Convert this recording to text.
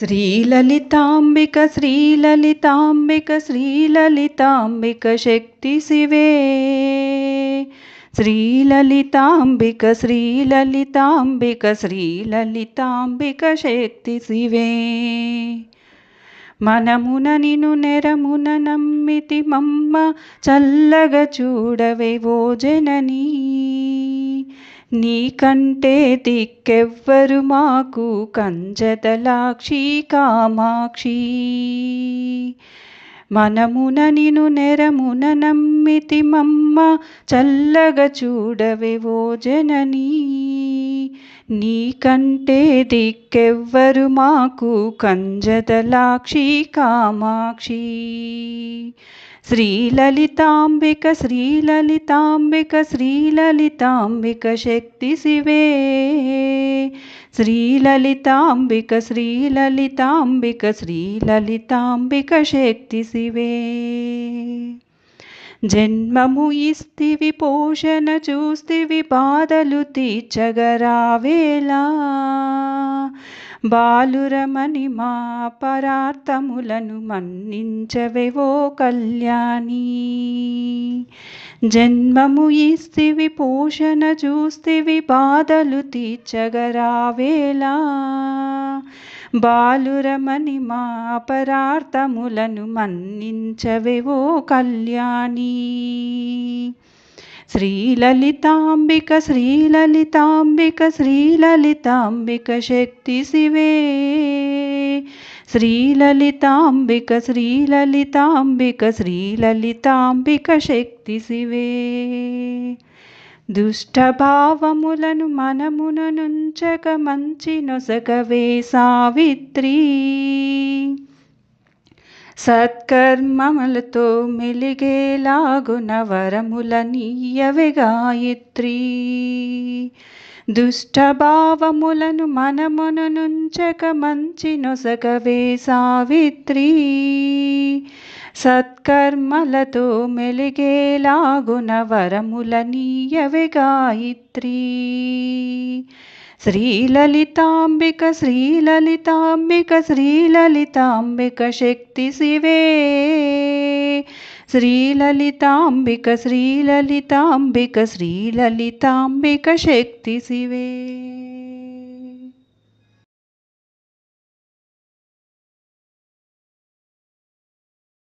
శ్రీలలితాంబిక శ్రీలలితాంబిక శ్రీలలితాంబిక శక్తి శివే శ్రీలలితాంబిక శ్రీలలితాంబిక శ్రీలలితాంబిక శక్తి శివే మనమున నిను నెరమున నమ్మితి మమ్మ చల్లగా చూడవే ఓ జననీ నీకంటే దిక్కెవ్వరు మాకు కంజదలాక్షి కామాక్షి. మనమున నిను నెరమున నమ్మితి మమ్మ చల్లగా చూడవే ఓ జననీ. నీకంటే దిక్కెవ్వరు మాకు కంజదలాక్షి కామాక్షి. శ్రీలలితాంబిక శ్రీలలితాంబిక శ్రీలలితాంబిక శక్తి శివే. శ్రీలలితాంబిక శ్రీలలితాంబిక శ్రీలలితాంబిక శక్తి శివే. జన్మము ఇస్తివి పోషణ చూస్తివి బాధలు తీర్చగరావేలా బాలురమని మా పరార్థములను మన్నించవేవో కళ్యాణి. జన్మము ఇస్తివి పోషణ చూస్తివి బాధలు తీర్చగరావేలా బాలురమని మా అపరార్థములను మన్నించవేవో కళ్యాణి. శ్రీలలితాంబిక శ్రీలలితాంబిక శ్రీలలితాంబిక శక్తి శివే శ్రీలలితాంబిక శ్రీలలితాంబిక శ్రీలలితాంబిక శక్తి శివే దుష్టభావములను మనమున నుంచక మంచి నొసగవే సావిత్రి సత్కర్మములతో మెలిగేలాగున వరముల నీయవే గాయత్రి. దుష్టభావములను మనమున నుంచక మంచి నొసగవే సావిత్రి. సత్కర్మలతో మెలిగేలాగున వరముల నీయవే గాయత్రి. శ్రీలలితాంబిక శ్రీలలితాంబిక శ్రీలలితాంబిక శక్తి శివే. శ్రీలలితాంబిక శ్రీలలితాంబిక శ్రీలలితాంబిక శక్తి శివే.